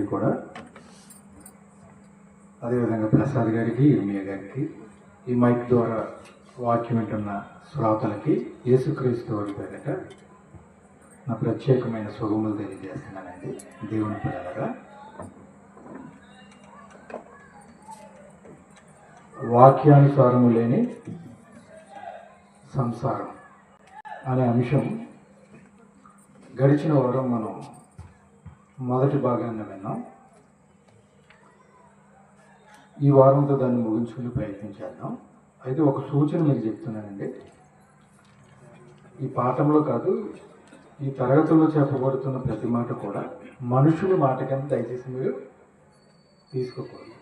అందరికీ కూడా అదేవిధంగా ప్రసాద్ గారికి ఇర్మియా గారికి ఈ మైక్ ద్వారా వాక్యం వింటున్న శ్రోతలకి యేసుక్రీస్తు వారి పేరిట నా ప్రత్యేకమైన శుభములు తెలియజేస్తున్నానండి. దేవుని పిల్లలుగా వాక్యానుసారము లేని సంసారం అనే అంశం గడిచిన వారం మనం మొదటి భాగాన్ని విన్నాం. ఈ వారంతో దాన్ని ముగించుకుని ప్రయత్నం చేద్దాం. అయితే ఒక సూచన మీకు చెప్తున్నానండి. ఈ పాఠంలో కాదు ఈ తరగతుల్లో చెప్పబడుతున్న ప్రతి మాట కూడా మనుషుని మాట కింద దయచేసి మీరు తీసుకోకూడదు.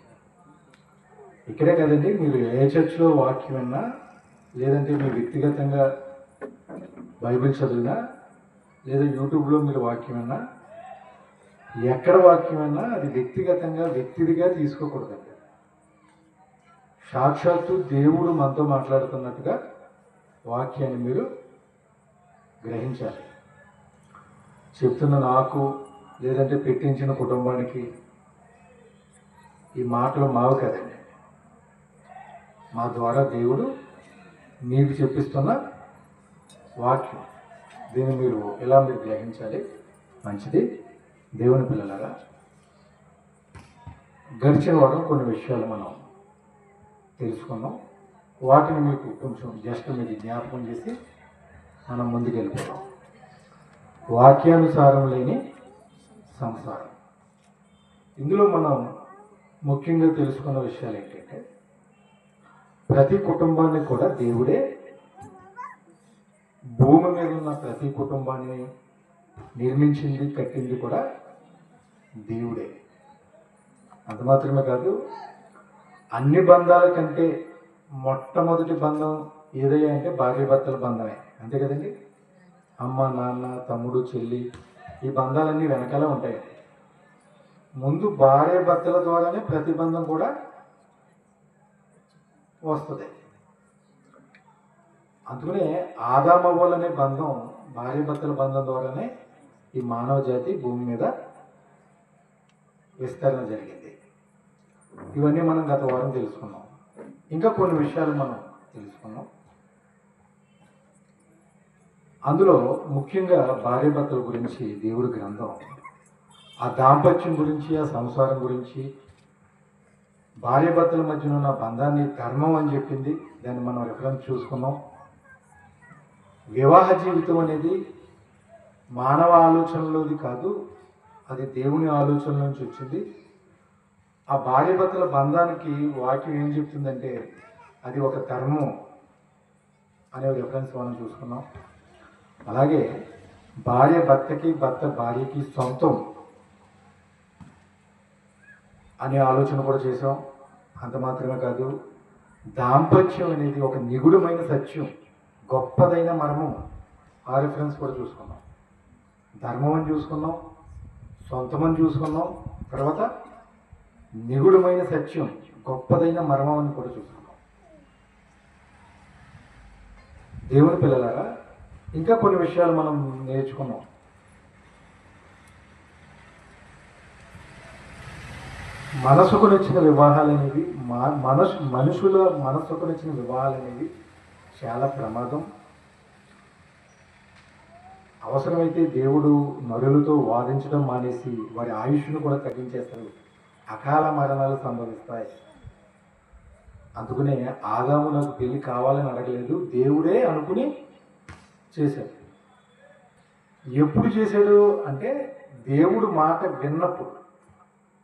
ఇక్కడే కదండి మీరు ఏ చర్చ్లో వాక్యం విన్నా లేదంటే మీరు వ్యక్తిగతంగా బైబిల్ చదివినా లేదా యూట్యూబ్లో మీరు వాక్యం విన్నా ఎక్కడ వాక్యం అది వ్యక్తిగతంగా వ్యక్తిదిగా తీసుకోకూడదండి. సాక్షాత్తు దేవుడు మనతో మాట్లాడుతున్నట్టుగా వాక్యాన్ని మీరు గ్రహించాలి. చెప్తున్న నాకు లేదంటే పెట్టించిన కుటుంబానికి ఈ మాటలు మావు కదండి. మా ద్వారా దేవుడు మీకు చెప్పిస్తున్న వాక్యం. దీన్ని మీరు ఎలా మీరు గ్రహించాలి? మంచిది. దేవుని పిల్లలారా గడిచిన వారం కొన్ని విషయాలు మనం తెలుసుకున్నాం వాటిని మీకు కొంచెం జస్ట్ మీకు జ్ఞాపకం చేసి మనం ముందుకెళ్ళిపోతాం వాక్యానుసారం లేని సంసారం. ఇందులో మనం ముఖ్యంగా తెలుసుకున్న విషయాలు ఏంటంటే ప్రతి కుటుంబాన్ని కూడా దేవుడే భూమి మీద ఉన్న ప్రతి కుటుంబాన్ని నిర్మించింది కట్టింది కూడా దేవుడే. అంత మాత్రమే కాదు అన్ని బంధాల కంటే మొట్టమొదటి బంధం ఏదయ్యా అంటే భార్య భర్తల బంధమే. అంతే కదండి? అమ్మ నాన్న తమ్ముడు చెల్లి ఈ బంధాలన్నీ వెనకాల ఉంటాయి. ముందు భార్య భర్తల ద్వారానే ప్రతి బంధం కూడా వస్తుంది. అందుకనే ఆదామవ్వలు అనే బంధం భార్య భర్తల బంధం ద్వారానే ఈ మానవ జాతి భూమి మీద విస్తరణ జరిగింది. ఇవన్నీ మనం గత వారం తెలుసుకున్నాం. ఇంకా కొన్ని విషయాలు మనం తెలుసుకున్నాం. అందులో ముఖ్యంగా భార్యభర్తల గురించి దేవుడి గ్రంథం ఆ దాంపత్యం గురించి ఆ సంసారం గురించి భార్యభర్తల మధ్యన ఉన్న బంధాన్ని ధర్మం అని చెప్పింది దాన్ని మనం రిఫరెన్స్ చూసుకున్నాం. వివాహ జీవితం అనేది మానవ ఆలోచనలోది కాదు అది దేవుని ఆలోచన నుంచి వచ్చింది. ఆ భార్య భర్తల బంధానికి వాక్యం ఏం చెప్తుందంటే అది ఒక ధర్మం అనే రిఫరెన్స్ మనం చూసుకున్నాం. అలాగే భార్య భర్తకి భర్త భార్యకి సొంతం అనే ఆలోచన కూడా చేసాం అంత మాత్రమే కాదు దాంపత్యం అనేది ఒక నిగుడమైన సత్యం గొప్పదైన మర్మం ఆ రిఫరెన్స్ కూడా చూసుకున్నాం. ధర్మం అని చూసుకున్నాం సొంతమని చూసుకున్నాం తర్వాత నిగుడమైన సత్యం గొప్పదైన మర్మం అని కూడా చూసుకున్నాం. దేవుని పిల్లలారా ఇంకా కొన్ని విషయాలు మనం నేర్చుకున్నాం. మనసుకు నచ్చిన వివాహాలు అనేవి మా మనసు మనుషుల మనసుకు నచ్చిన వివాహాలు అనేవి చాలా ప్రమాదం. అవసరమైతే దేవుడు నరులతో వాదించడం మానేసి వారి ఆయుష్ను కూడా తగ్గించేస్తారు అకాల మరణాలు సంభవిస్తాయి. అందుకనే ఆదాము నాకు పెళ్ళి కావాలని అడగలేదు. దేవుడే అనుకుని చేశాడు. ఎప్పుడు చేశాడు అంటే దేవుడు మాట విన్నప్పుడు.